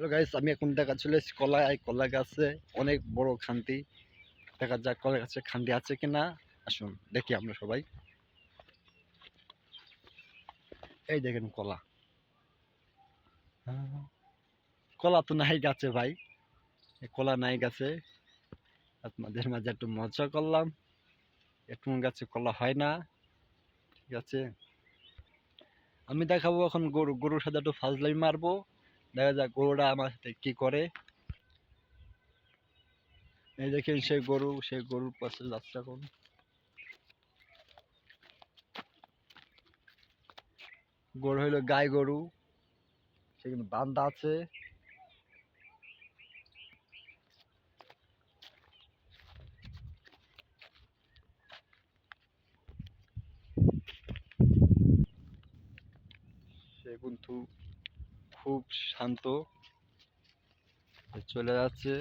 Hello guys আমি এখন দেখা চলে এসেছি কলা এই কলা গাছে অনেক বড় খান্তি। দেখা যাক কলা গাছে খান্তি আছে কিনা। আসুন, দেখি আমরা সবাই। এই দেখেন কলা। কলা তো নাই গাছে ভাই। কলা নাই গাছে। আপনাদের মাঝে একটু মজা করলাম। একটু গাছে কলা হয় না। ঠিক আছে? আমি দেখাবো এখন গরু, গরুর সাথে একটু ফাজলাই মারবো। দেখা যাক গরুটা আমার সাথে কি করে। এই দেখেন সেই গরু সেই গরুর পাশে যাচ্ছে এখন। গরু হইল গাই গরু সেখানে বান্ধা আছে। সে কিন্তু খুব শান্ত। চলে যাচ্ছে।